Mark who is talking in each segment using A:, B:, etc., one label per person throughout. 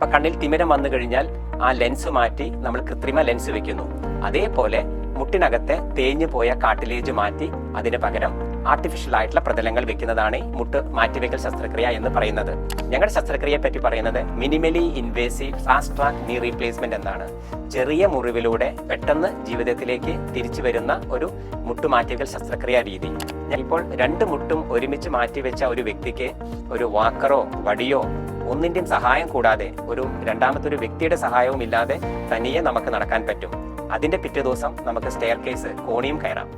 A: ഇപ്പൊ കണ്ണിൽ തിമിരം വന്നു കഴിഞ്ഞാൽ ആ ലെൻസ് മാറ്റി നമ്മൾ കൃത്രിമ ലെൻസ് വെക്കുന്നു. അതേപോലെ മുട്ടിനകത്തെ തേഞ്ഞു പോയ കാട്ടിലേജ് മാറ്റി അതിന് പകരം ആർട്ടിഫിഷ്യൽ ആയിട്ടുള്ള പ്രതലങ്ങൾ വെക്കുന്നതാണ് മുട്ട് മാറ്റിവെക്കൽ ശസ്ത്രക്രിയ എന്ന് പറയുന്നത്. ഞങ്ങളുടെ ശസ്ത്രക്രിയയെ പറ്റി പറയുന്നത് minimally invasive fast track knee replacement എന്നാണ്. ചെറിയ മുറിവിലൂടെ പെട്ടെന്ന് ജീവിതത്തിലേക്ക് തിരിച്ചു വരുന്ന ഒരു മുട്ടുമാറ്റിവെക്കൽ ശസ്ത്രക്രിയ രീതി. ഇപ്പോൾ രണ്ട് മുട്ടും ഒരുമിച്ച് മാറ്റിവെച്ച ഒരു വ്യക്തിക്ക് ഒരു വാക്കറോ വടിയോ ഒന്നിന്റെയും സഹായം കൂടാതെ ഒരു രണ്ടാമത്തെ ഒരു വ്യക്തിയുടെ സഹായവും ഇല്ലാതെ തനിയെ നമുക്ക് നടക്കാൻ പറ്റും. അതിന്റെ പിറ്റേ ദിവസം നമുക്ക് സ്റ്റെയർ കേസ് കോണിയും കയറാം.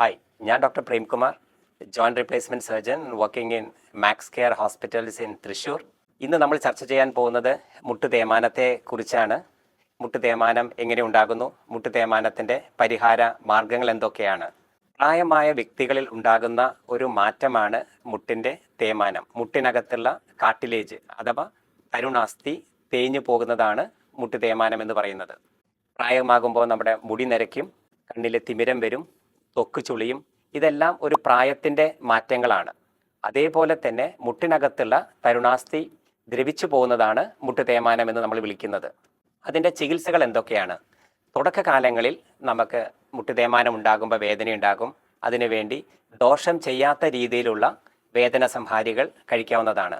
A: ഹായ് ഞാൻ doctor Premkumar joint replacement surgeon working in Max Care hospitals in Thrissur ഇന്ന് നമ്മൾ ചർച്ച ചെയ്യാൻ പോകുന്നത് മുട്ട് തേമാനത്തെ കുറിച്ചാണ്. മുട്ട് തേമാനം എങ്ങനെ ഉണ്ടാകുന്നു? മുട്ട് തേമാനത്തിന്റെ പരിഹാര മാർഗങ്ങൾ എന്തൊക്കെയാണ്? പ്രായമായ വ്യക്തികളിൽ ഉണ്ടാകുന്ന ഒരു മാറ്റമാണ് മുട്ടിന്റെ തേമാനം മുട്ടിനകത്തുള്ള കാട്ടിലേജ് അഥവാ തരുണാസ്ഥി തേഞ്ഞു പോകുന്നതാണ് മുട്ട് തേയ്മാനം എന്ന് പറയുന്നത്. പ്രായമാകുമ്പോൾ നമ്മുടെ മുടി നരയ്ക്കും കണ്ണിലെ തിമിരം വരും തൊക്ക് ചുളിയും ഇതെല്ലാം ഒരു പ്രായത്തിന്റെ മാറ്റങ്ങളാണ്. അതേപോലെ തന്നെ മുട്ടിനകത്തുള്ള തരുണാസ്ഥി ദ്രവിച്ചു പോകുന്നതാണ് മുട്ട് തേയ്മാനം എന്ന് നമ്മൾ വിളിക്കുന്നത്. അതിന്റെ ചികിത്സകൾ എന്തൊക്കെയാണ്? തുടക്കകാലങ്ങളിൽ നമുക്ക് മുട്ട് തേയ്മാനം ഉണ്ടാകുമ്പോൾ വേദന ഉണ്ടാകും. അതിനുവേണ്ടി ദോഷം ചെയ്യാത്ത രീതിയിലുള്ള വേദന സംഹാരികൾ കഴിക്കാവുന്നതാണ്.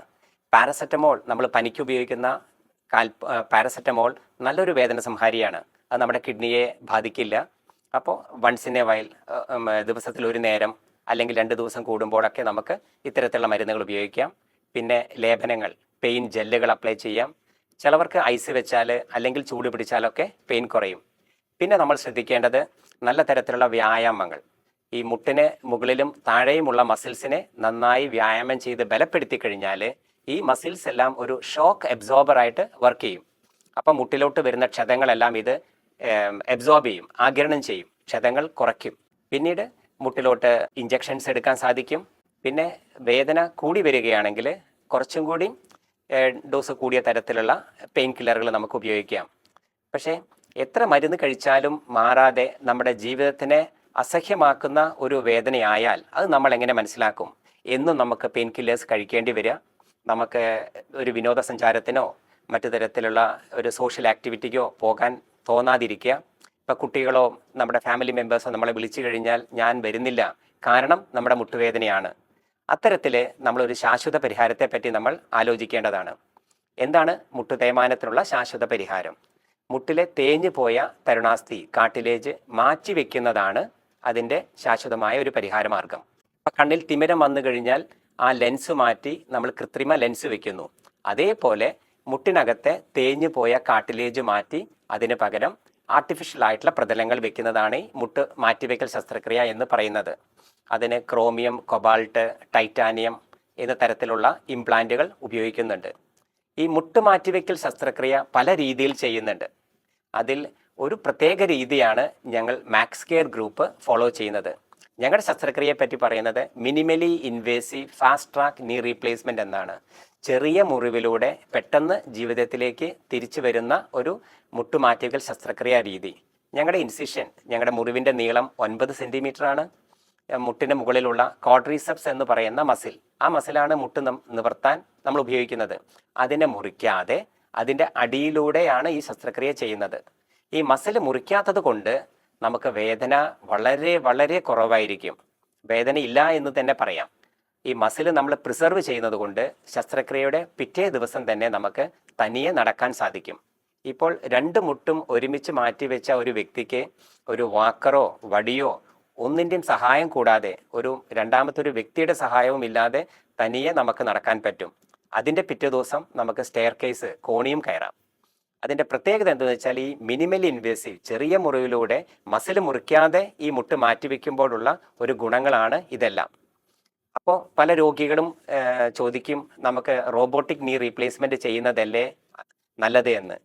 A: പാരസെറ്റമോൾ നമ്മൾ പനിക്ക് ഉപയോഗിക്കുന്ന കാൽ പാരസെറ്റമോൾ നല്ലൊരു വേദന സംഹാരിയാണ്. അത് നമ്മുടെ കിഡ്നിയെ ബാധിക്കില്ല. അപ്പോൾ വൺസ് ഇൻ എ വൈൽ ദിവസത്തിൽ ഒരു നേരം അല്ലെങ്കിൽ രണ്ട് ദിവസം കൂടുമ്പോഴൊക്കെ നമുക്ക് ഇത്തരത്തിലുള്ള മരുന്നുകൾ ഉപയോഗിക്കാം. പിന്നെ ലേപനങ്ങൾ പെയിൻ ജെല്ലുകൾ അപ്ലൈ ചെയ്യാം. ചിലവർക്ക് ഐസ് വെച്ചാൽ അല്ലെങ്കിൽ ചൂട് പിടിച്ചാലൊക്കെ പെയിൻ കുറയും. പിന്നെ നമ്മൾ ശ്രദ്ധിക്കേണ്ടത് നല്ല തരത്തിലുള്ള വ്യായാമങ്ങൾ. ഈ മുട്ടിന് മുകളിലും താഴെയുമുള്ള മസിൽസിനെ നന്നായി വ്യായാമം ചെയ്ത് ബലപ്പെടുത്തി കഴിഞ്ഞാൽ ഈ മസിൽസ് എല്ലാം ഒരു ഷോക്ക് എബ്സോർബറായിട്ട് വർക്ക് ചെയ്യും. അപ്പം മുട്ടിലോട്ട് വരുന്ന ക്ഷതങ്ങളെല്ലാം ഇത് എബ്സോർബ് ചെയ്യും ആഗിരണം ചെയ്യും. ക്ഷതങ്ങൾ കുറയ്ക്കും. പിന്നീട് മുട്ടിലോട്ട് ഇഞ്ചെക്ഷൻസ് എടുക്കാൻ സാധിക്കും. പിന്നെ വേദന കൂടി വരികയാണെങ്കിൽ കുറച്ചും കൂടി ഡോസ് കൂടിയ തരത്തിലുള്ള പെയിൻ കില്ലറുകൾ നമുക്ക് ഉപയോഗിക്കാം. പക്ഷേ എത്ര മരുന്ന് കഴിച്ചാലും മാറാതെ നമ്മുടെ ജീവിതത്തിനെ അസഹ്യമാക്കുന്ന ഒരു വേദനയായാൽ അത് നമ്മൾ എങ്ങനെ മനസ്സിലാക്കും? എന്നും നമുക്ക് പെയിൻ കില്ലേഴ്സ് കഴിക്കേണ്ടി വരിക. നമുക്ക് ഒരു വിനോദസഞ്ചാരത്തിനോ മറ്റു തരത്തിലുള്ള ഒരു സോഷ്യൽ ആക്ടിവിറ്റിക്കോ പോകാൻ തോന്നാതിരിക്കുക. ഇപ്പം കുട്ടികളോ നമ്മുടെ ഫാമിലി മെമ്പേഴ്സോ നമ്മളെ വിളിച്ചു കഴിഞ്ഞാൽ ഞാൻ വരുന്നില്ല. കാരണം നമ്മുടെ മുട്ടുവേദനയാണ്. അത്തരത്തിൽ നമ്മളൊരു ശാശ്വത പരിഹാരത്തെ പറ്റി നമ്മൾ ആലോചിക്കേണ്ടതാണ്. എന്താണ് മുട്ടു തേയ്മാനത്തിനുള്ള ശാശ്വത പരിഹാരം? മുട്ടിലെ തേഞ്ഞു പോയ തരുണാസ്ഥി കാട്ടിലേജ് മാറ്റി വെക്കുന്നതാണ് അതിന്റെ ശാശ്വതമായ ഒരു പരിഹാര മാർഗം കണ്ണിൽ തിമിരം വന്നു കഴിഞ്ഞാൽ ആ ലെൻസ് മാറ്റി നമ്മൾ കൃത്രിമ ലെൻസ് വെക്കുന്നു. അതേപോലെ മുട്ടിനകത്തെ തേഞ്ഞു പോയ കാട്ടിലേജ് മാറ്റി അതിന് പകരം ആർട്ടിഫിഷ്യൽ ആയിട്ടുള്ള പ്രതലങ്ങൾ വെക്കുന്നതാണ് ഈ മുട്ട് മാറ്റിവെക്കൽ ശസ്ത്രക്രിയ എന്ന് പറയുന്നത്. അതിന് ക്രോമിയം കൊബാൾട്ട് ടൈറ്റാനിയം എന്ന തരത്തിലുള്ള ഇംപ്ലാന്റുകൾ ഉപയോഗിക്കുന്നുണ്ട്. ഈ മുട്ട് മാറ്റിവെക്കൽ ശസ്ത്രക്രിയ പല രീതിയിൽ ചെയ്യുന്നുണ്ട്. അതിൽ ഒരു പ്രത്യേക രീതിയാണ് ഞങ്ങൾ മാക്സ് കെയർ ഗ്രൂപ്പ് ഫോളോ ചെയ്യുന്നത്. ഞങ്ങളുടെ ശസ്ത്രക്രിയയെ പറ്റി പറയുന്നത് minimally invasive fast track knee replacement എന്നാണ്. ചെറിയ മുറിവിലൂടെ പെട്ടെന്ന് ജീവിതത്തിലേക്ക് തിരിച്ചു വരുന്ന ഒരു മുട്ടുമാറ്റിക്കൽ ശസ്ത്രക്രിയാ രീതി. ഞങ്ങളുടെ ഇൻസിഷൻ ഞങ്ങളുടെ മുറിവിന്റെ നീളം ഒൻപത് ആണ് മുട്ടിന് മുകളിലുള്ള കോഡ്രീസെപ്സ് എന്ന് പറയുന്ന മസിൽ. ആ മസിലാണ് മുട്ട് നിവർത്താൻ നമ്മൾ ഉപയോഗിക്കുന്നത്. അതിനെ മുറിക്കാതെ അതിന്റെ അടിയിലൂടെയാണ് ഈ ശസ്ത്രക്രിയ ചെയ്യുന്നത്. ഈ മസിൽ മുറിക്കാത്തത് കൊണ്ട് നമുക്ക് വേദന വളരെ വളരെ കുറവായിരിക്കും. വേദന ഇല്ല എന്ന് തന്നെ പറയാം. ഈ മസിൽ നമ്മൾ പ്രിസർവ് ചെയ്യുന്നത് കൊണ്ട് ശസ്ത്രക്രിയയുടെ പിറ്റേ ദിവസം തന്നെ നമുക്ക് തനിയെ നടക്കാൻ സാധിക്കും. ഇപ്പോൾ രണ്ട് മുട്ടും ഒരുമിച്ച് മാറ്റിവെച്ച ഒരു വ്യക്തിക്ക് ഒരു വാക്കറോ വടിയോ ഒന്നിന്റെയും സഹായം കൂടാതെ ഒരു രണ്ടാമത്തെ ഒരു വ്യക്തിയുടെ സഹായവും ഇല്ലാതെ തനിയെ നമുക്ക് നടക്കാൻ പറ്റും. അതിന്റെ പിറ്റേ ദിവസം നമുക്ക് സ്റ്റെയർ കേസ് കോണിയും കയറാം. അതിന്റെ പ്രത്യേകത എന്താണെന്ന് വെച്ചാൽ ഈ മിനിമൽ ഇൻവേസീവ് ചെറിയ മുറിവിലൂടെ മസിൽ മുറിക്കാതെ ഈ മുട്ട് മാറ്റിവെക്കുമ്പോഴുള്ള ഒരു ഗുണങ്ങളാണ് ഇതെല്ലാം. അപ്പോൾ പല രോഗികളും ചോദിക്കും നമുക്ക് റോബോട്ടിക് നീ റീപ്ലേസ്മെന്റ് ചെയ്യുന്നതല്ലേ നല്ലത് എന്ന്.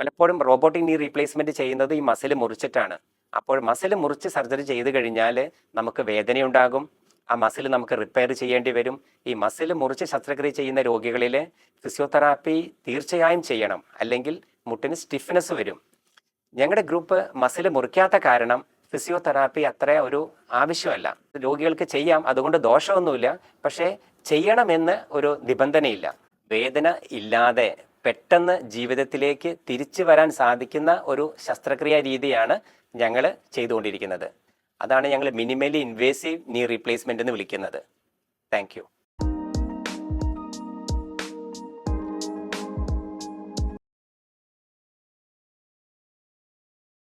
A: പലപ്പോഴും റോബോട്ടിക് നീ റീപ്ലേസ്മെന്റ് ചെയ്യുന്നത് ഈ മസിൽ മുറിച്ചിട്ടാണ്. അപ്പോൾ മസിൽ മുറിച്ച് സർജറി ചെയ്ത് കഴിഞ്ഞാൽ നമുക്ക് വേദനയുണ്ടാകും ആ മസിൽ നമുക്ക് റിപ്പയർ ചെയ്യേണ്ടി വരും. ഈ മസിൽ മുറിച്ച് ശസ്ത്രക്രിയ ചെയ്യുന്ന രോഗികളിൽ ഫിസിയോതെറാപ്പി തീർച്ചയായും ചെയ്യണം. അല്ലെങ്കിൽ മുട്ടിന് സ്റ്റിഫ്നെസ് വരും. ഞങ്ങളുടെ ഗ്രൂപ്പ് മസിൽ മുറിക്കാത്ത കാരണം ഫിസിയോതെറാപ്പി അത്ര ഒരു ആവശ്യമല്ല. രോഗികൾക്ക് ചെയ്യാം അതുകൊണ്ട് ദോഷമൊന്നുമില്ല. പക്ഷേ ചെയ്യണമെന്ന് ഒരു നിബന്ധനയില്ല. വേദന ഇല്ലാതെ പെട്ടെന്ന് ജീവിതത്തിലേക്ക് തിരിച്ചു വരാൻ സാധിക്കുന്ന ഒരു ശസ്ത്രക്രിയാ രീതിയാണ് ഞങ്ങൾ ചെയ്തുകൊണ്ടിരിക്കുന്നത്. അതാണ് ഞങ്ങൾ മിനിമലി ഇൻവേസീവ് നീ റീപ്ലേസ്മെന്റ് എന്ന് വിളിക്കുന്നത്. താങ്ക്